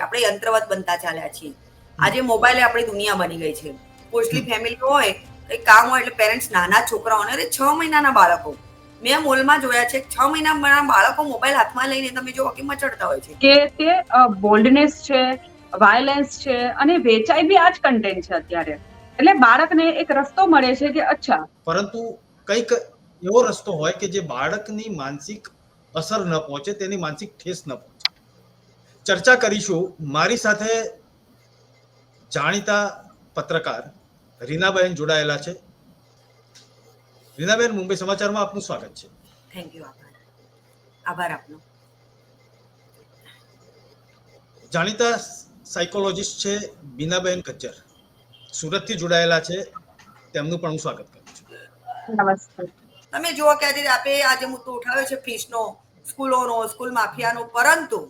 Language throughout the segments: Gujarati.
આપણે યંત્રવત બનતા ચાલ્યા છીએ. આજે મોબાઈલ એ આપણી દુનિયા બની ગઈ છે. મોસ્ટલી ફેમિલી હોય કંઈક કામ હોય એટલે પેરેન્ટ્સ નાના છોકરાઓને અરે છ મહિનાના બાળકો. મેં મોલમાં જોયા છે છ મહિનાના બાળકો મોબાઈલ હાથમાં લઈને તમે જો કે મચડતા હોય છે. કે તે બોલ્ડનેસ છે વાયલેન્સ છે અને વેચાઈ બી આ જ કન્ટેન્ટ છે અત્યારે. એટલે બાળકને એક રસ્તો મળે છે કે અચ્છા. પરંતુ કંઈક એવો રસ્તો હોય કે જે બાળકની માનસિક અસર ન પહોંચે તેની માનસિક ઠેસ ન પહોંચે. ચર્ચા કરીશું. મારી સાથે જાણીતા પત્રકાર રીનાબેન જોડાયેલા છે. રીનાબેન મુંબઈ સમાચારમાં આપનું સ્વાગત છે. થેન્ક યુ આભાર. આભાર આપનો. જાણીતા સાયકોલોજિસ્ટ છે બીનાબેન કચ્ચર સુરતથી જોડાયેલા છે. તેમનું પણ હું સ્વાગત કરું છું. નમસ્તે તમે જુઓ કે આજે આપણે આજે મુદ્દો ઉઠાવ્યો છે ફીસનો સ્કૂલોનો સ્કૂલ માફિયાનો પરંતુ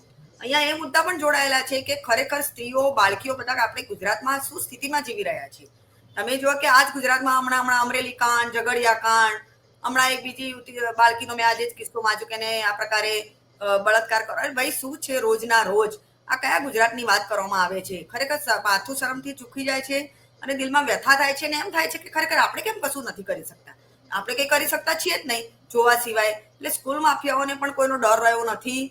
અહીંયા એ મુદ્દા પણ જોડાયેલા છે કે ખરેખર સ્ત્રીઓ, બાળકીઓ બધા આપણે ગુજરાતમાં શું સ્થિતિમાં જીવી રહ્યા છીએ? તમે જુઓ કે આજ ગુજરાતમાં હમણાં હમણાં અમરેલી કાંડ, ઝઘડિયા કાંડ, હમણાં એક બીજી બાળકીનો મેં આજે જ કિસ્સો વાંચ્યો કે આ પ્રકારે બળાત્કાર કરો ભાઈ શું છે રોજના રોજ? આ કયા ગુજરાતની વાત કરવામાં આવે છે? ખરેખર પાથું શરમથી ચૂકી જાય છે અને દિલમાં વ્યથા થાય છે ને એમ થાય છે કે ખરેખર આપણે કેમ કશું નથી કરી શકતા? આપણે કંઈ કરી શકતા છીએ જ નહીં. જોવા સિવાય. એટલે સ્કૂલ માફિયાઓને પણ કોઈનો ડર રહ્યો નથી.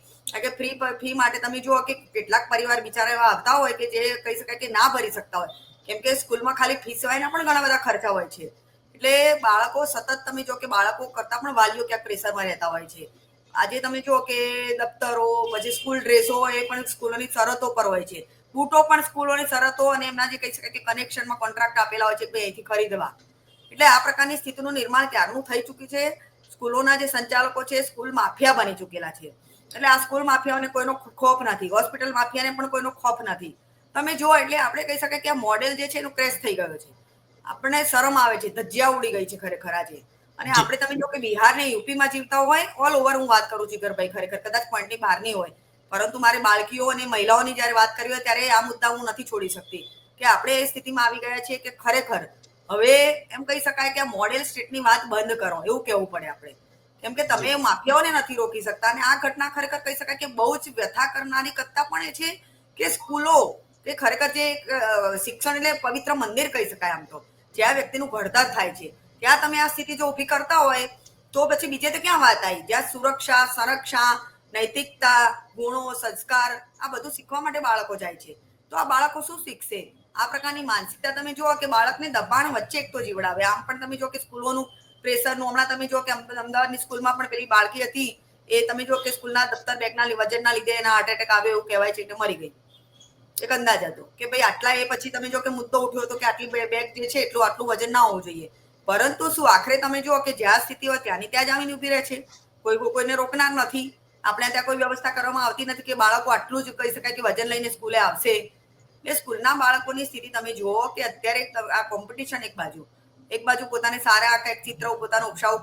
કે ફ્રી ફી માટે તમે જુઓ કે કેટલાક પરિવાર બિચારા એવા આવતા હોય કે જે કહી શકાય કે ના ભરી શકતા હોય. કેમ કે સ્કૂલમાં ખાલી ફી સિવાયના પણ ઘણા બધા ખર્ચા હોય છે. એટલે બાળકો સતત તમે જો કે બાળકો કરતા પણ વાલીઓ ક્યાંક પ્રેશરમાં રહેતા હોય છે. આજે તમે જુઓ કે દફતરો, પછી સ્કૂલ ડ્રેસો એ પણ સ્કૂલોની શરતો પર હોય છે. બૂટો પણ સ્કૂલોની શરતો અને એમના જે કહી શકાય કે કનેક્શનમાં કોન્ટ્રાક્ટ આપેલા હોય છે કે અહીંથી ખરીદવા. એટલે આ પ્રકારની સ્થિતિનું નિર્માણ ક્યારનું થઈ ચૂક્યું છે? સ્કૂલોના જે સંચાલકો છે સ્કૂલ માફિયા બની ચૂકેલા છે. એટલે આ સ્કૂલ માફિયાઓને કોઈનો ખોફ નથી. હોસ્પિટલ માફિયાને પણ કોઈનો ખોફ નથી. તમે જો એટલે આપણે કહી શકાય કે આ મોડેલ જે છે એનું ક્રેશ થઈ ગયો છે. આપણને શરમ આવે છે ધજ્જિયા ઉડી ગઈ છે ખરેખર આજે. અને આપણે તમે જો કે બિહાર ને યુપીમાં જીવતા હોય ઓલ ઓવર હું વાત કરું છું ભાઈ ખરેખર કદાચ પોઈન્ટની બહારની હોય. પરંતુ મારે બાળકીઓ અને મહિલાઓની જ્યારે વાત કરી હોય ત્યારે આ મુદ્દા હું નથી છોડી શકતી. કે આપણે એ સ્થિતિમાં આવી ગયા છીએ કે ખરેખર હવે એમ કહી શકાય કે આ મોડેલ સ્ટેટની વાત બંધ કરો એવું કહેવું પડે આપણે. કેમ કે તમે માફિયાઓને નથી રોકી શકતા અને આ ઘટના ખરેખર કહી શકાય કે બહુ જ વ્યથા કરનારી કરતા પણ એ છે કે સ્કૂલો કે ખરેખર જે શિક્ષણ એટલે પવિત્ર મંદિર કહી શકાય આમ તો જ્યાં વ્યક્તિનું ઘડતર થાય છે. ત્યાં તમે આ સ્થિતિ જો ઊભી કરતા હોય તો પછી બીજે તો ક્યાં વાત આવી? જ્યાં સુરક્ષા સંરક્ષા નૈતિકતા ગુણો સંસ્કાર આ બધું શીખવા માટે બાળકો જાય છે. તો આ બાળકો શું શીખશે? આ પ્રકારની માનસિકતા તમે જુઓ કે બાળકને દબાણ વચ્ચે એક તો જીવડાવે. આમ પણ તમે જો કે સ્કૂલોનું પ્રેશરનું, હમણાં તમે જો કે અમદાવાદની સ્કૂલમાં પણ પેલી બાળકી હતી, એ તમે જો કે સ્કૂલના દફતર બેગના વજનના લીધે એના હાર્ટ એટેક આવે એવું કહેવાય છે કે મરી ગઈ. એક અંદાજ હતો કે ભાઈ આટલા એ પછી તમે જો કે મુદ્દો ઉઠ્યો હતો કે આટલી બેગ જે છે એટલું આટલું વજન ના હોવું જોઈએ. પરંતુ શું આખરે તમે જુઓ કે જ્યાં સ્થિતિ હોય ત્યાંની ત્યાં જ આવીને ઊભી રહે છે. કોઈ- કોઈને રોકનાર નથી. આપણે ત્યાં કોઈ વ્યવસ્થા કરવામાં આવતી નથી કે બાળકો આટલું જ કહી શકાય કે વજન લઈને સ્કૂલે આવશે. એટલે સ્કૂલના બાળકોની સ્થિતિ તમે જુઓ કે અત્યારે આ કોમ્પિટિશન એક બાજુ. એક બાજુ પોતાને સારા કંઈક ચિત્ર, પોતાનું ઉપસાવ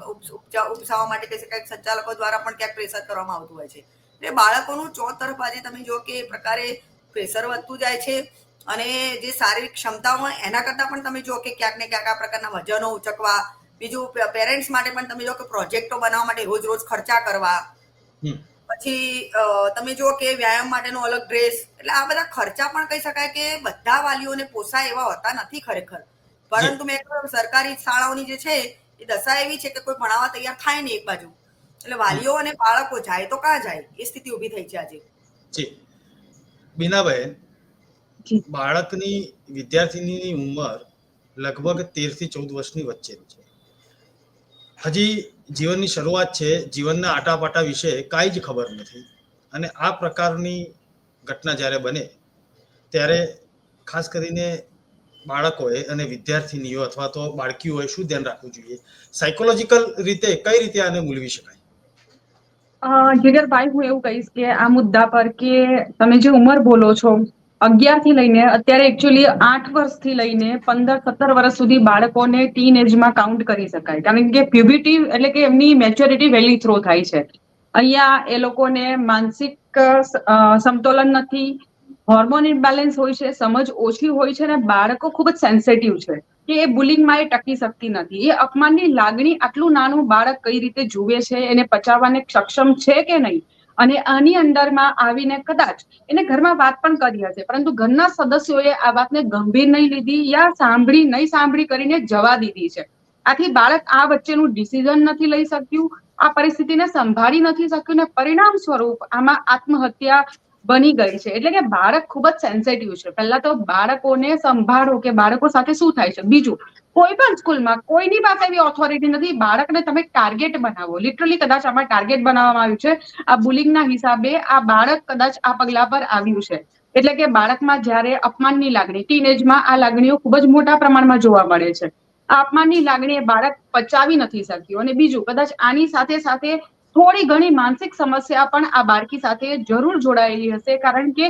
ઉપસાવવા માટે કહી સંચાલકો દ્વારા પણ ક્યાંક પ્રેશર કરવામાં આવતું હોય છે. એટલે બાળકોનું ચોતરફ આજે તમે જુઓ કે પ્રકારે પ્રેશર વધતું જાય છે અને જે શારીરિક ક્ષમતા હોય એના કરતાં પણ તમે જુઓ કે ક્યાંક ને ક્યાંક આ પ્રકારના વજનો ઉચકવા, બીજું પેરેન્ટ્સ માટે પણ તમે જો કે પ્રોજેક્ટો બનાવવા માટે રોજ રોજ ખર્ચા કરવા. પછી અ, તમે જુઓ કે વ્યાયામ માટેનો અલગ ડ્રેસ એટલે આ બધા ખર્ચા પણ કહી શકાય કે બધા વાલીઓને પોસાય એવા હોતા નથી ખરેખર. પરંતુ મેં સરકારી શાળાઓની જે છે એ દશા એવી છે કે કોઈ ભણાવવા તૈયાર થાય નહીં એક બાજુ. એટલે વાલીઓ અને બાળકો જાય તો ક્યાં જાય? એ સ્થિતિ ઊભી થઈ છે આજે. જી. બીનાબેન. બાળકની વિદ્યાર્થીની ઉંમર લગભગ તેરથી ચૌદ વર્ષની વચ્ચે છે. હજી જીવનની શરૂઆત છે, જીવનના આટાપાટા વિશે કાંઈ જ ખબર નથી. અને આ પ્રકારની ઘટના જ્યારે બને, ત્યારે ખાસ કરીને બાળકોએ અને વિદ્યાર્થીનીઓ અથવા તો બાળકીઓએ શું ધ્યાન રાખવું જોઈએ? સાયકોલોજીકલ રીતે કઈ રીતે આને મૂલવી શકાય? જીગરભાઈ, હું એવું કહીશ કે આ મુદ્દા પર કે તમે જે ઉંમર બોલો છો અગિયારથી લઈને, અત્યારે એકચ્યુઅલી આઠ વર્ષથી લઈને પંદર, સત્તર વર્ષ સુધી બાળકોને ટીન એજમાં કાઉન્ટ કરી શકાય. કારણ કે પ્યુબિટી એટલે કે એમની મેચ્યોરિટી વહેલી થ્રો થાય છે. અહીંયા એ લોકોને માનસિક સમતોલન નથી. હોર્મોન ઇમ્બેલેન્સ હોય છે, સમજ ઓછી હોય છે અને બાળકો ખૂબ જ સેન્સિટિવ છે કે એ બુલિંગમાં એ ટકી શકતી નથી. એ અપમાનની લાગણી આટલું નાનું બાળક કઈ રીતે જુએ છે, એને પચાવવાને સક્ષમ છે કે નહીં? અને આની અંદરમાં આવીને કદાચ એને ઘરમાં વાત પણ કરી હશે, પરંતુ ઘરના સદસ્યોએ આ વાતને ગંભીર નહીં લીધી યા સાંભળી, નહીં સાંભળી કરીને જવા દીધી છે. આથી બાળક આ વચ્ચેનું ડિસિઝન નથી લઈ શક્યું, આ પરિસ્થિતિને સંભાળી નથી શક્યું ને પરિણામ સ્વરૂપ આમાં આત્મહત્યા બની ગઈ છે. એટલે કે બાળક ખૂબ જ સેન્સિટિવ છે. પહેલા તો બાળકોને સંભાળો કે બાળકો સાથે શું થાય છે? બીજું કોઈ પણ સ્કૂલમાં કોઈની પાસે એવી ઓથોરિટી નથી. બાળકને તમે ટાર્ગેટ બનાવો. લિટરલી કદાચ આમાં ટાર્ગેટ બનાવવામાં આવ્યું છે. આ બુલિંગના હિસાબે આ બાળક કદાચ આ પગલા પર આવ્યું છે. એટલે કે બાળકમાં જ્યારે અપમાનની લાગણી ટીનેજમાં આ લાગણીઓ ખૂબ જ મોટા પ્રમાણમાં જોવા મળે છે. આ અપમાનની લાગણી એ બાળક પચાવી નથી શક્યું. અને બીજું, કદાચ આની સાથે સાથે થોડી ઘણી માનસિક સમસ્યા પણ આ બાળકી સાથે જરૂર જોડાયેલી હશે, કારણ કે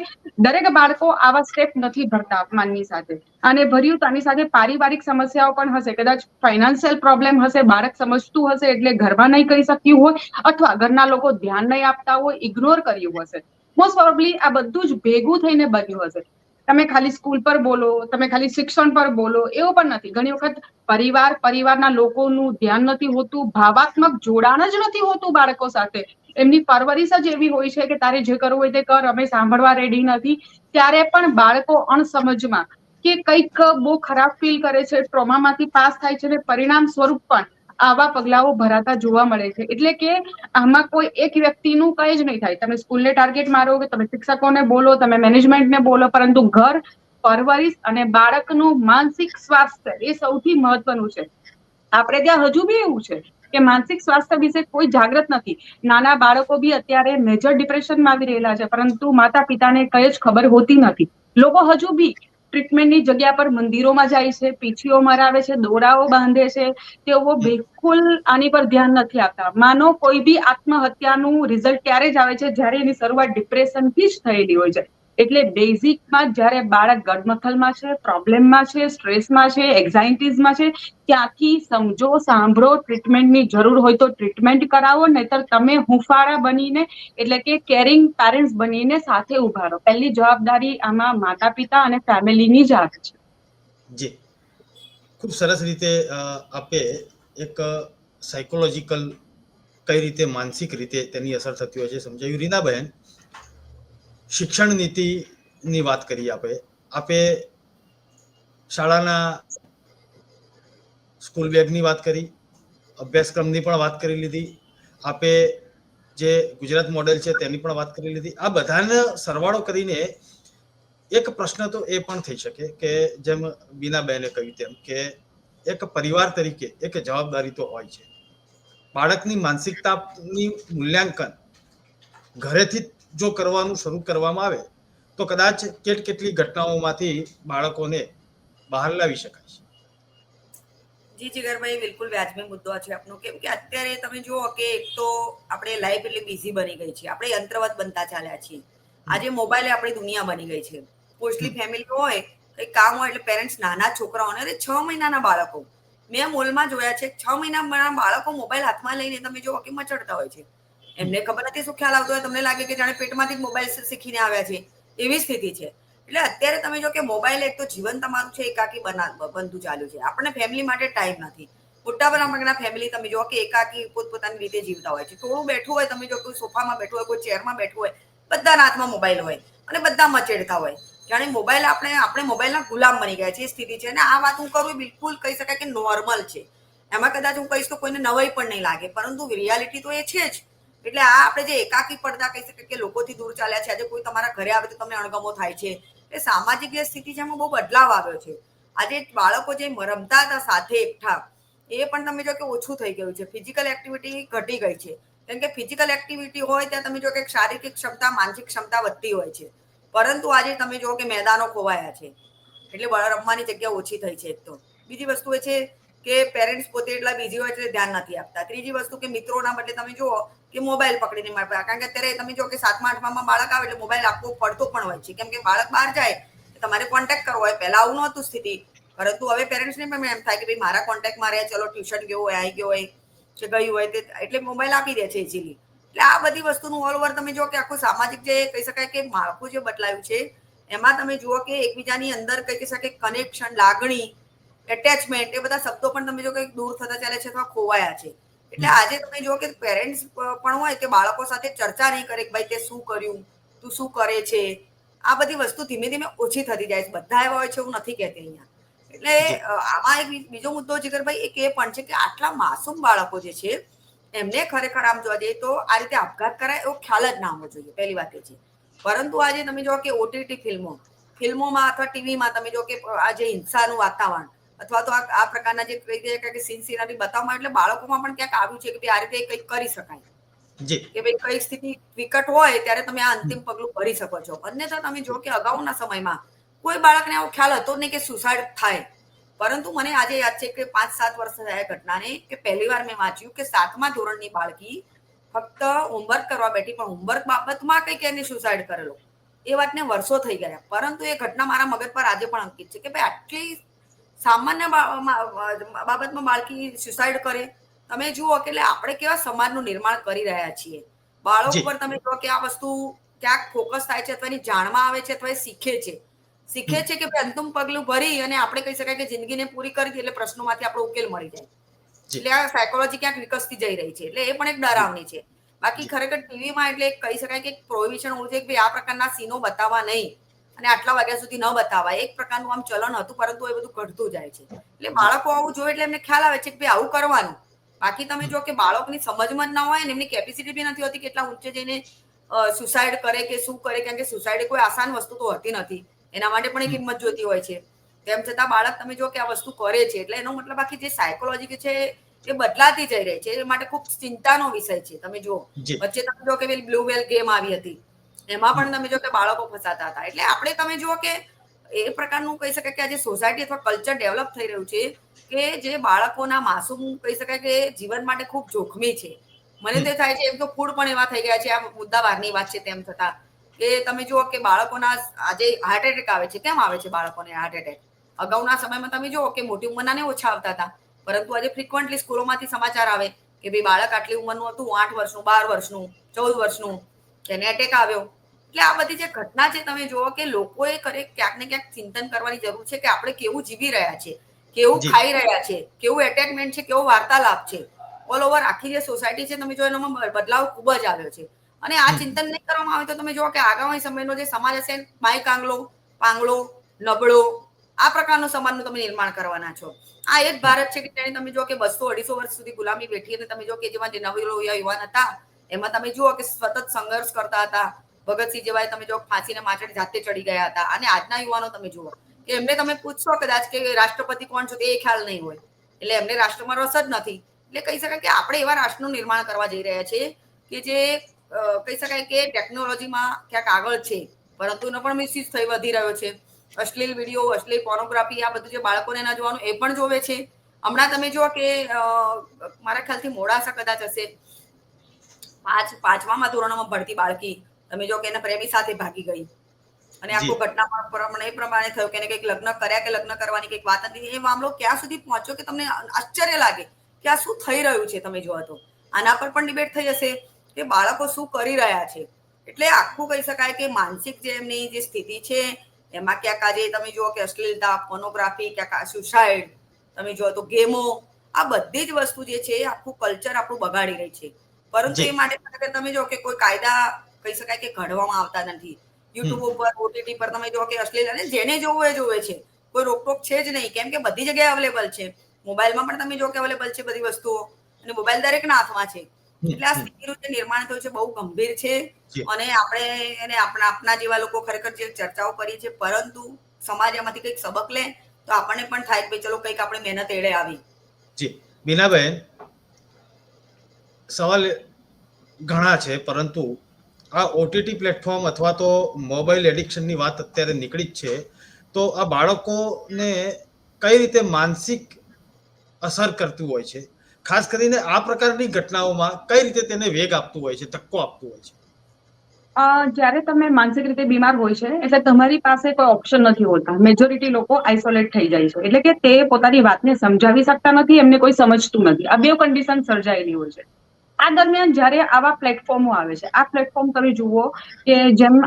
દરેક બાળકો આવા સ્ટેપ નથી ભરતા અપમાનની સાથે. અને ભર્યું તો આની સાથે પારિવારિક સમસ્યાઓ પણ હશે, કદાચ ફાઇનાન્શિયલ પ્રોબ્લેમ હશે, બાળક સમજતું હશે એટલે ઘરમાં નહીં કરી શક્યું હોય અથવા ઘરના લોકો ધ્યાન નહીં આપતા હોય ઇગ્નોર કર્યું હશે. મોસ્ટ પ્રોબ્લી આ બધું જ ભેગું થઈને બન્યું હશે. તમે ખાલી સ્કૂલ પર બોલો, તમે ખાલી શિક્ષણ પર બોલો, એવું પણ નથી. ઘણી વખત પરિવાર, પરિવારના લોકોનું ધ્યાન નથી હોતું, ભાવાત્મક જોડાણ જ નથી હોતું બાળકો સાથે. એમની પરવરિશ જ એવી હોય છે કે તારે જે કરવું હોય તે કર, અમે સાંભળવા રેડી નથી. ત્યારે પણ બાળકો અણસમજમાં કે કંઈક બહુ ખરાબ ફીલ કરે છે ટ્રોમામાંથી પાસ થાય છે અને પરિણામ સ્વરૂપ પણ આવા પગલાઓ ભરાતા જોવા મળે છે. એટલે કે આમાં કોઈ એક વ્યક્તિનું કઈ જ નહીં થાય. તમે સ્કૂલને ટાર્ગેટ મારો કે તમે શિક્ષકોને બોલો, તમે મેનેજમેન્ટને બોલો, પરંતુ ઘર પરવરિશ અને બાળકનું માનસિક સ્વાસ્થ્ય એ સૌથી મહત્વનું છે. આપણે ત્યાં હજુ બી એવું છે કે માનસિક સ્વાસ્થ્ય વિશે કોઈ જાગૃત નથી. નાના બાળકો બી અત્યારે મેજર ડિપ્રેશનમાં આવી રહેલા છે, પરંતુ માતા પિતાને કઈ જ ખબર હોતી નથી. લોકો હજુ બી ટ્રીટમેન્ટની જગ્યા પર મંદિરોમાં જાય છે પીછીઓ મરાવે છે દોરાઓ બાંધે છે. તેઓ બિલકુલ આની પર ધ્યાન નથી આપતા. માનો કોઈ બી આત્મહત્યાનું રિઝલ્ટ ત્યારે જ આવે છે જ્યારે એની શરૂઆત ડિપ્રેશનથી જ થયેલી હોય છે. એટલે બેઝિકમાં જ્યારે બાળક ગડમથલમાં છે, પ્રોબ્લેમમાં છે, સ્ટ્રેસમાં છે એન્ઝાઇટીઝમાં છે, ત્યાંથી સમજો, સાંભળો, ટ્રીટમેન્ટની જરૂર હોય તો ટ્રીટમેન્ટ કરાવો, નહીતર તમે હુંફાળા બનીને, એટલે કે કેરિંગ પેરેન્ટ્સ બનીને સાથે ઊભા રહો. પહેલી જવાબદારી આમાં માતા પિતા અને ફેમિલીની જ આવે છે. જી. ખૂબ સરસ રીતે આપે એક સાયકોલોજીકલ કઈ રીતે, માનસિક રીતે તેની અસર થતી હોય છે સમજાવ્યું રીનાબહેન? શિક્ષણ નીતિની વાત કરી આપે આપે શાળાના સ્કૂલ બેગની વાત કરી, અભ્યાસક્રમની પણ વાત કરી લીધી, આપે જે ગુજરાત મોડેલ છે તેની પણ વાત કરી લીધી. આ બધાને સરવાળો કરીને એક પ્રશ્ન તો એ પણ થઈ શકે કે જેમ બીનાબેને કહ્યું તેમ કે એક પરિવાર તરીકે એક જવાબદારી તો હોય છે. બાળકની માનસિકતાની મૂલ્યાંકન ઘરેથી જ કરવાનું શરૂ કરવામાં આવે, તો કદાચ કેટ કેટલી ઘટનાઓમાંથી બાળકોને બહાર લાવી શકાય છે. જી જીગરભાઈ બિલકુલ વ્યાજબી મુદ્દો છે આપનો, કેમ કે અત્યારે તમે જુઓ કે એક તો આપણે લાઈફ એટલી બિઝી બની ગઈ છે, આપણે યંત્રવત બનતા ચાલ્યા છીએ. આજે મોબાઈલ આપણી દુનિયા બની ગઈ છે. મોસ્ટલી ફેમિલી હોય કંઈ કામ હોય એટલે પેરેન્ટ્સ નાના છોકરાઓને અરે છ મહિનાના બાળકો. મેં મોલમાં જોયા છે, છ મહિનાના બાળકો મોબાઈલ હાથમાં લઈને તમે જુઓ કે મચડતા હોય છે. એમને ખબર નથી શું ખ્યાલ આવતો હોય, તમને લાગે કે જાણે પેટમાંથી મોબાઈલ શીખીને આવ્યા છે. એવી સ્થિતિ છે. એટલે અત્યારે તમે જો કે મોબાઈલ એક તો જીવન તમારું છે, એકાકી બના બનતું ચાલ્યું છે. આપણને ફેમિલી માટે ટાઈમ નથી. મોટા પ્રમાણના ફેમિલી તમે જો કે એકાકી પોતપોતાની રીતે જીવતા હોય છે. થોડું બેઠું હોય, તમે જો કોઈ સોફામાં બેઠું હોય, કોઈ ચેરમાં બેઠું હોય, બધાના હાથમાં મોબાઈલ હોય અને બધા મચેડતા હોય. જાણે મોબાઈલ આપણે આપણે મોબાઈલના ગુલામ બની ગયા છે, એ સ્થિતિ છે. અને આ વાત હું કરું બિલકુલ કહી શકાય કે નોર્મલ છે. એમાં કદાચ હું કહીશ તો કોઈને નવાઈ પણ નહીં લાગે. પરંતુ રિયાલિટી તો એ છે જ. એટલે આ આપણે જે એકાકી પડદા કહી શકીએ કે લોકોથી દૂર ચાલ્યા છે, આજે કોઈ તમારા ઘરે આવે તો તમને અણગમો થાય છે. એ સામાજિક જે સ્થિતિ છે, એમાં બહુ બદલાવ આવ્યો છે. આજે બાળકો જે રમતા હતા સાથે એકઠા, એ પણ તમે જો કે ઓછું થઈ ગયું છે. ફિઝિકલ એક્ટિવિટી ઘટી ગઈ છે. કેમ કે ફિઝિકલ એક્ટિવિટી હોય ત્યાં તમે જો કે શારીરિક ક્ષમતા, માનસિક ક્ષમતા વધતી હોય છે. પરંતુ આજે તમે જો કે મેદાનો ખોવાયા છે. એટલે રમવાની જગ્યા ઓછી થઈ છે એક તો. બીજી વસ્તુ એ છે કે પેરેન્ટ્સ પોતે એટલા બીજી હોય એટલે ધ્યાન નથી આપતા. ત્રીજી વસ્તુ કે મિત્રોના બદલે તમે જુઓ કે મોબાઈલ પકડીને મારે કારણ કે અત્યારે તમે જો કે સાતમા, આઠમામાં બાળક આવે એટલે મોબાઈલ આપવો પડતો પણ હોય છે. કેમ કે બાળક બહાર જાય તમારે કોન્ટેક્ટ કરવો હોય. પહેલા આવું નહોતું સ્થિતિ. પરંતુ હવે પેરેન્ટ્સને પણ એમ થાય કે ભાઈ મારા કોન્ટેક્ટમાં રહ્યા, ચલો ટ્યુશન ગયો હોય આવી ગયો હોય, કે ગયું હોય, તે એટલે મોબાઈલ આપી દે છે ઇઝીલી એટલે આ બધી વસ્તુનું ઓલ ઓવર તમે જો કે આખું સામાજિક જે કહી શકાય કે માળખું જે બદલાયું છે, એમાં તમે જુઓ કે એકબીજાની અંદર કહી શકાય કનેક્શન લાગણી એટેચમેન્ટ એ બધા શબ્દો પણ તમે જો કંઈક દૂર થતા ચાલે છે અથવા ખોવાયા છે. એટલે આજે તમે જો કે પેરેન્ટ્સ પણ હોય કે બાળકો સાથે ચર્ચા નહીં કરે કે ભાઈ તે શું કર્યું તું શું કરે છે આ બધી વસ્તુ ધીમે ધીમે ઓછી થતી જાય છે. બધા એવા હોય છે એવું નથી કહેતી અહીંયા. એટલે આમાં એક બીજો મુદ્દો જીગરભાઈ એક એ પણ છે કે આટલા માસૂમ બાળકો જે છે એમને ખરેખર આમ જોવા જઈએ તો આ રીતે આપઘાત કરાય એવો ખ્યાલ જ ના હોવો જોઈએ. પહેલી વાત એ છે. પરંતુ આજે તમે જો કે ઓટીટી ફિલ્મો ફિલ્મોમાં અથવા ટીવીમાં તમે જો કે આ જે હિંસાનું વાતાવરણ અથવા તો આ પ્રકારના જે કે સીન સિનારી બતાવવામાં એટલે બાળકોમાં પણ ક્યાંક આવ્યું છે કે ભાઈ આ રીતે કંઈક કરી શકાય. કે ભાઈ કઈ સ્થિતિ વિકટ હોય ત્યારે તમે આ અંતિમ પગલું ભરી શકો છો. અન્યથા તમે જો કે અગાઉના સમયમાં કોઈ બાળકને આવો ખ્યાલ હતો નહીં કે સુસાઇડ થાય. પરંતુ મને આજે યાદ છે કે પાંચ સાત વર્ષ થયા ઘટનાને કે પહેલી વાર મેં વાંચ્યું કે સાતમા ધોરણની બાળકી ફક્ત હોમવર્ક કરવા બેઠી પણ હોમવર્ક બાબતમાં કંઈક એને સુસાઇડ કરેલો. એ વાતને વર્ષો થઈ ગયા. પરંતુ એ ઘટના મારા મગજ પર આજે પણ અંકિત છે કે ભાઈ આટલી સામાન્ય બાબતમાં બાળકી સુસાઇડ કરે. તમે જુઓ કે એટલે આપણે કેવા સમાજનું નિર્માણ કરી રહ્યા છીએ. બાળકો ઉપર પર તમે જુઓ કે આ વસ્તુ ક્યાંક ફોકસ થાય છે અથવા એની જાણમાં આવે છે અથવા એ શીખે છે. શીખે છે કે ભાઈ અંતિમ પગલું ભરી અને આપણે કહી શકાય કે જિંદગીને પૂરી કરી એટલે પ્રશ્નોમાંથી આપણો ઉકેલ મળી જાય. એટલે આ સાયકોલોજી ક્યાંક વિકસતી જઈ રહી છે એટલે એ પણ એક ડરાવણી છે. બાકી ખરેખર ટીવીમાં એટલે કહી શકાય કે પ્રોહિબિશન હોવું છે કે આ પ્રકારના સીનો બતાવવા નહીં. અને આટલા વાગ્યા સુધી ન બતાવાય. એક પ્રકારનું આમ ચલણ હતું પરંતુ એ બધું ઘટતું જાય છે. એટલે બાળકો આવું જોવે એટલે એમને ખ્યાલ આવે છે કે ભાઈ આવું કરવાનું. બાકી તમે જો કે બાળકની સમજમાં જ ના હોય ને એમની કેપેસિટી બી નથી હોતી કે એટલા ઊંચે જઈને સુસાઇડ કરે કે શું કરે કારણ કે સુસાઇડ કોઈ આસાન વસ્તુ તો હોતી નથી. એના માટે પણ એ કિંમત જોતી હોય છે. તેમ છતાં બાળક તમે જો કે આ વસ્તુ કરે છે એટલે એનો મતલબ આખી જે સાયકોલોજી છે એ બદલાતી જઈ રહી છે. એ માટે ખૂબ ચિંતાનો વિષય છે. તમે જુઓ. વચ્ચે તમે જો કે બ્લુ વેલ ગેમ આવી હતી. એમાં પણ તમે જો કે બાળકો ફસાતા હતા. એટલે આપણે તમે જુઓ કે એ પ્રકારનું કહી શકાય કે આજે સોસાયટી અથવા કલ્ચર ડેવલપ થઈ રહ્યું છે કે જે બાળકોના માસૂમ કહી શકાય કે જીવન માટે ખૂબ જોખમી છે. મને તો થાય છે એમ તો ફૂડ પણ એવા થઈ ગયા છે, આ મુદ્દા બહારની વાત છે તેમ છતાં. કે તમે જુઓ કે બાળકોના આજે હાર્ટ એટેક આવે છે. કેમ આવે છે બાળકોને હાર્ટ એટેક અગાઉના સમયમાં તમે જુઓ કે મોટી ઉંમરના ને ઓછા આવતા હતા. પરંતુ આજે ફ્રિકવન્ટલી સ્કૂલોમાંથી સમાચાર આવે કે ભાઈ બાળક આટલી ઉંમરનું હતું, આઠ વર્ષનું, બાર વર્ષનું, ચૌદ વર્ષનું. તેને એટેક આવ્યો. એટલે આ બધી જે ઘટના છે તમે જુઓ કે લોકોએ કરે ક્યાંક ને ક્યાંક ચિંતન કરવાની જરૂર છે કે આપણે કેવું જીવી રહ્યા છે કેવું ખાઈ રહ્યા છે કેવું એટેચમેન્ટ છે કેવો વાર્તાલાપ છે. ઓલ ઓવર આખી જે સોસાયટી છે તમે જો એનામાં બદલાવ ખૂબ જ આવ્યો છે. અને આ ચિંતન નહીં કરવામાં આવે તો તમે જુઓ કે આગામી સમયનો જે સમાજ હશે માય કાંગલો પાંગળો નબળો આ પ્રકારનો સમાજનું તમે નિર્માણ કરવાના છો. આ એ જ ભારત છે કે જેને તમે જુઓ કે બસો અઢીસો વર્ષ સુધી ગુલામી બેઠી અને તમે જુઓ કે જેમાં જે નવીરો યુવાન હતા એમાં તમે જુઓ કે સતત સંઘર્ષ કરતા હતા ભગતસિંહ જેવા તમે જો ફાંસીને માચડે જાતે ચડી ગયા હતા. અને આજના યુવાનો તમે જુઓ કે એમને તમે પૂછશો કદાચ કે રાષ્ટ્રપતિ કોણ છો તે એ ખ્યાલ નહીં હોય. એટલે એમને રાષ્ટ્રમાં રસ જ નથી. એટલે કહી શકાય કે આપણે એવા રાષ્ટ્રનું નિર્માણ કરવા જઈ રહ્યા છીએ કે જે કહી શકાય કે ટેકનોલોજીમાં ક્યાંક આગળ છે. પરંતુ એનો પણ મિસયુઝ થઈ વધી રહ્યો છે. અશ્લીલ વીડિયો, અશ્લીલ પોર્નોગ્રાફી આ બધું જે બાળકોને ના જોવાનું એ પણ જોવે છે. હમણાં તમે જુઓ કે મારા ખ્યાલથી મોડાસા કદાચ હશે. પાંચ, પાંચમામાં ધોરણમાં ભણતી બાળકી તમે જો કે એના પ્રેમી સાથે ભાગી ગઈ. અને આખું ઘટના પ્રમાણે એ પ્રમાણે થયું કે એને કંઈક લગ્ન કર્યા કે લગ્ન કરવાની કંઈક વાત હતી. એ મામલો ક્યાં સુધી પહોંચ્યો કે તમને આશ્ચર્ય લાગે કે આ શું થઈ રહ્યું છે તમે જોવા તો? આના પર પણ ડિબેટ થઈ જશે કે બાળકો શું કરી રહ્યા છે? એટલે આખું કહી શકાય કે માનસિક જે એમની જે સ્થિતિ છે એમાં ક્યાંક આજે તમે જુઓ કે અશ્લીલતા ફોનોગ્રાફી ક્યાંક સુસાઇડ તમે જુઓ તો ગેમો આ બધી જ વસ્તુ જે છે આખું કલ્ચર આપણું બગાડી રહી છે. પરંતુ એ માટે તમે જો કે કોઈ કાયદા કહી શકાય કે ઘડવામાં આવતા નથી. યુટ્યુબ ઉપર ઓટીટી પર તમે જો કે અશ્લીલ અને જેને જોવું એ જોવે છે. કોઈ રોકટોક છે જ નહીં. કેમ કે બધી જગ્યાએ અવેલેબલ છે. મોબાઈલમાં પણ તમે જો કે અવેલેબલ છે બધી વસ્તુઓ. અને મોબાઈલ દરેકના હાથમાં છે. એટલે આ સ્થિતિનું જે નિર્માણ થયું છે બહુ ગંભીર છે. અને આપણે એને આપણા આપના જેવા લોકો ખરેખર જે ચર્ચાઓ કરી છે પરંતુ સમાજ એમાંથી કંઈક સબક લે તો આપણને પણ થાય કે ચલો કંઈક આપણે મહેનત એડે આવી. જી. બીનાબેન સવાલ ઘણા છે પરંતુ આ ઓટીટી પ્લેટફોર્મ અથવા તો મોબાઈલ એડિક્શનની વાત અત્યારે નીકળી જ છે, તો આ બાળકોને કઈ રીતે માનસિક અસર કરતું હોય છે? ખાસ કરીને આ પ્રકારની ઘટનાઓમાં કઈ રીતે તેને વેગ આપતું હોય છે, ધક્કો આપતું હોય છે? જ્યારે તમે માનસિક રીતે બીમાર હોય છે, એટલે તમારી પાસે કોઈ ઓપ્શન નથી હોતા. મેજોરિટી લોકો આઇસોલેટ થઈ જાય છે. એટલે કે તે પોતાની વાતને સમજાવી શકતા નથી, એમને કોઈ સમજતું નથી. આ બે કન્ડિશન સર્જાયેલી હોય છે. આ દરમિયાન જ્યારે આવા પ્લેટફોર્મો આવે છે, આ પ્લેટફોર્મ તમે જુઓ કે જેમ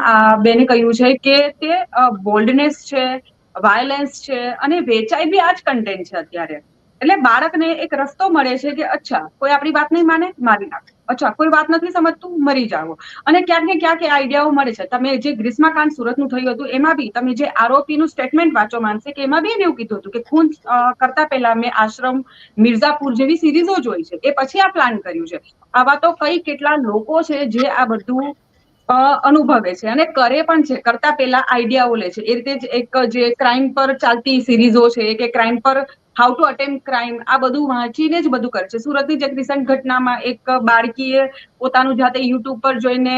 બેને કહ્યું છે કે તે બોલ્ડનેસ છે વાયલેન્સ છે અને વેચાય બી આ જ કન્ટેન્ટ છે અત્યારે. એટલે બાળકને એક રસ્તો મળે છે કે અચ્છા, કોઈ આપણી વાત નહીં માને, મારી નાખો. અચ્છા, કોઈ વાત નથી સમજતું? મરી જાઓ. અને ક્યાંક ને ક્યાંક એ આઈડિયાઓ મળે છે. તમે જે ગ્રીષ્માકાંડ સુરતનું થયું હતું, એમાં બી તમે જે આરોપીનું સ્ટેટમેન્ટ વાંચો માનશે કે એમાં બી એને એવું કીધું હતું કે ખૂન કરતા પહેલા મેં આશ્રમ મિર્ઝાપુર જેવી સિરીઝો જોઈ છે. એ પછી આ પ્લાન કર્યું છે. આવા તો કઈ કેટલા લોકો છે જે આ બધું અનુભવે છે અને કરે પણ છે. કરતા પહેલા આઈડિયાઓ લે છે. એ રીતે જ એક જે ક્રાઇમ પર ચાલતી સિરીઝો છે કે ક્રાઇમ પર હાઉ ટુ અટેમ્પ ક્રાઇમ આ બધું વાંચીને જ બધું કરે છે. સુરતની જ એક રિસન્ટ ઘટનામાં એક બાળકીએ પોતાનું જાતે યુટ્યુબ પર જોઈને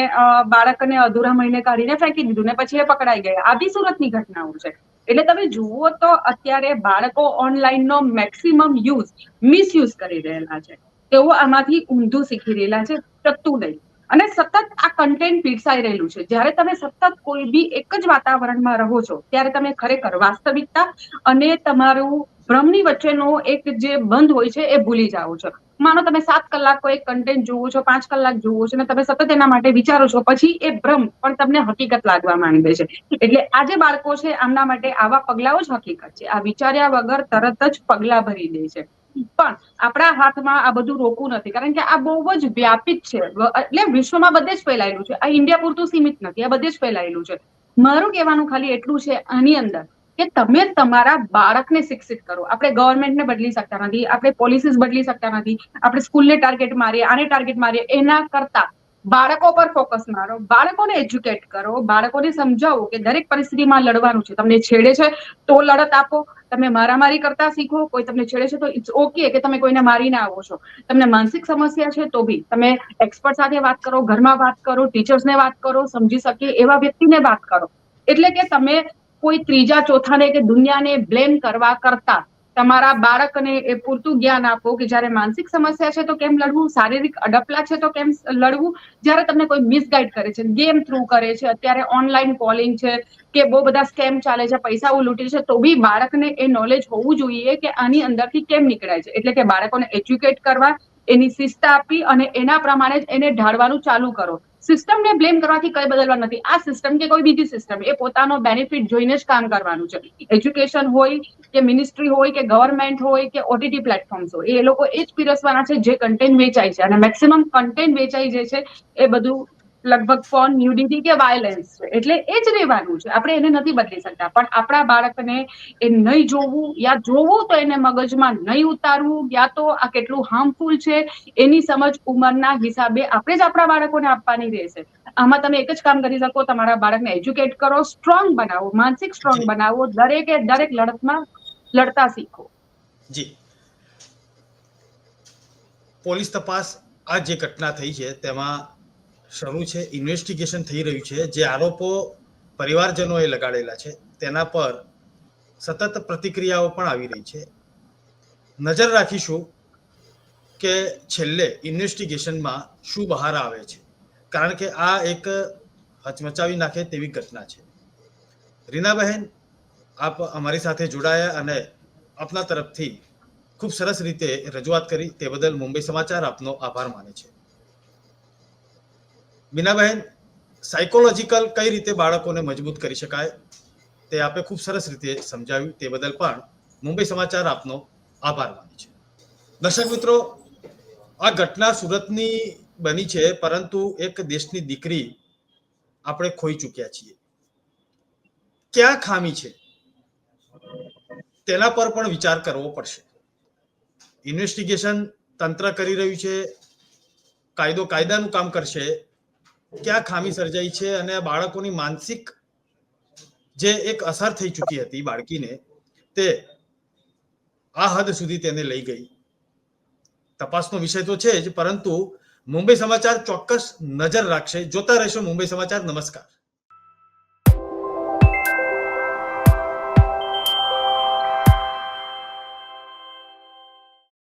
બાળકને અધૂરા મહિને કાઢીને ફેંકી દીધું ને પછી એ પકડાઈ ગયા. આ બી સુરતની ઘટનાઓ છે. એટલે તમે જુઓ તો અત્યારે બાળકો ઓનલાઈનનો મેક્સિમમ યુઝ મિસયુઝ કરી રહેલા છે. તેઓ આમાંથી ઊંધું શીખી રહેલા છે ટકતું નહીં અને સતત આ કન્ટેન્ટ પીરસાઈ રહેલું છે. જ્યારે તમે સતત કોઈ બી એક જ વાતાવરણમાં રહો છો, ત્યારે તમે ખરેખર વાસ્તવિકતા અને તમારું ભ્રમની વચ્ચેનો એક જે બંધ હોય છે, એ ભૂલી જાઓ છો. માનો તમે સાત કલાક કોઈ કન્ટેન્ટ જુઓ છો, પાંચ કલાક જુઓ છો, અને તમે સતત એના માટે વિચારો છો, પછી એ ભ્રમ પણ તમને હકીકત લાગવા માંડે છે. એટલે આ જે બાળકો છે, આમના માટે આવા પગલાઓ જ હકીકત છે. આ વિચાર્યા વગર તરત જ પગલા ભરી દે છે. પણ આપણા હાથમાં આ બધું રોકવું નથી. કારણ કે આ બહુ જ વ્યાપિત છે. એટલે વિશ્વમાં બધે જ ફેલાયેલું છે. આ ઇન્ડિયા પૂરતું સીમિત નથી. આ બધે જ ફેલાયેલું છે. મારું કહેવાનું ખાલી એટલું છે આની અંદર કે તમે તમારા બાળકને શિક્ષિત કરો. આપણે ગવર્મેન્ટને બદલી શકતા નથી. આપણે પોલિસીસ બદલી શકતા નથી. આપણે સ્કૂલને ટાર્ગેટ મારીએ, આને ટાર્ગેટ મારીએ એના કરતા બાળકો પર ફોકસ મારો, બાળકોને એજ્યુકેટ કરો, બાળકોને સમજાવો કે દરેક પરિસ્થિતિમાં લડવાનું છે. તમને છેડે છે તો લડત આપો. તમે મારામારી કરતા શીખો, કોઈ તમને છેડે છે તો ઇટ્સ ઓકે કે તમે કોઈને મારીને આવો છો. તમને માનસિક સમસ્યા છે તો બી. તમે એક્સપર્ટ સાથે વાત કરો, ઘરમાં વાત કરો ટીચર્સને વાત કરો, સમજી શકે એવા વ્યક્તિને વાત કરો. એટલે કે તમે કોઈ ત્રીજા, ચોથાને કે દુનિયાને બ્લેમ કરવા કરતા તમારા બાળકને એ પૂરતું જ્ઞાન આપો કે જ્યારે માનસિક સમસ્યા છે તો કેમ લડવું? શારીરિક અડપલા છે તો કેમ લડવું? જ્યારે તમને કોઈ મિસગાઈડ કરે છે ગેમ થ્રુ કરે છે, અત્યારે ઓનલાઈન કોલિંગ છે કે બહુ બધા સ્કેમ ચાલે છે પૈસાઓ લૂંટે છે, તો બી બાળકને એ નોલેજ હોવું જોઈએ કે આની અંદરથી કેમ નીકળાય છે. એટલે કે બાળકોને એજ્યુકેટ કરવા, એની શિસ્ત આપી અને એના પ્રમાણે જ એને ઢાળવાનું ચાલુ કરો. સિસ્ટમને બ્લેમ કરવાથી કઈ બદલવા નથી. આ સિસ્ટમ કે કોઈ બીજી સિસ્ટમ એ પોતાનો બેનિફિટ જોઈને જ કામ કરવાનું છે. એજ્યુકેશન હોય કે મિનિસ્ટ્રી હોય કે ગવર્મેન્ટ હોય કે ઓટીટી પ્લેટફોર્મ્સ હોય, એ લોકો એ જ પીરસવાના છે જે કન્ટેન્ટ વેચાય છે. અને મેક્સિમમ કન્ટેન્ટ વેચાય જે છે, એ બધું લગભગ ફોન ન્યુડિટી કે વાયલન્સ છે એટલે એ જ રહેવાનું છે. આપણે એને નથી બદલી શકતા. પણ આપણા બાળકને એ નહીં જોવું યા જોવું તો એને મગજમાં નહીં ઉતારવું યા તો આ કેટલું હાર્મફુલ છે એની સમજ ઉંમરના હિસાબે આપણે જ આપણા બાળકોને આપવાની રહેશે. આમાં તમે એક જ કામ કરી શકો. તમારા બાળકને એજ્યુકેટ કરો. સ્ટ્રોંગ બનાવો. માનસિક સ્ટ્રોંગ બનાવો. દરેકે દરેક લડતમાં લડતા શીખો. જી. પોલીસ તપાસ આ જે ઘટના થઈ છે તેમાં શરૂ છે ઇન્વેસ્ટિગેશન થઈ રહ્યું છે. જે આરોપો પરિવારજનોએ લગાડેલા છે, તેના પર સતત પ્રતિક્રિયાઓ પણ આવી રહી છે. નજર રાખીશું કે છેલ્લે ઇન્વેસ્ટિગેશનમાં શું બહાર આવે છે. કારણ કે આ એક હચમચાવી નાખે તેવી ઘટના છે. રીનાબહેન, આપ અમારી સાથે જોડાયા અને આપના તરફથી ખૂબ સરસ રીતે રજૂઆત કરી તે બદલ મુંબઈ સમાચાર આપનો આભાર માને છે. બીનાબહેન સાયકોલોજીકલ કઈ રીતે બાળકોને મજબૂત કરી શકાય તે આપે ખૂબ સરસ રીતે સમજાવ્યું તે બદલ પણ મુંબઈ સમાચાર આપનો આભાર માની છે. દર્શક મિત્રો, આ ઘટના સુરતની બની છે, પરંતુ એક દેશની દીકરી આપણે ખોઈ ચૂક્યા છીએ. ક્યાં ખામી છે? તેના પર પણ વિચાર કરવો પડશે. ઇન્વેસ્ટિગેશન તંત્ર કરી રહ્યું છે, કાયદો કાયદાનું કામ કરશે ક્યાં ખામી સર્જાઈ છે અને બાળકોની માનસિક જે એક અસર થઈ ચૂકી હતી બાળકીને, તે આ હદ સુધી તેને લઈ ગઈ. તપાસનો વિષય તો છે જ, પરંતુ મુંબઈ સમાચાર ચોક્કસ નજર રાખશે. જોતા રહેશો મુંબઈ સમાચાર. નમસ્કાર.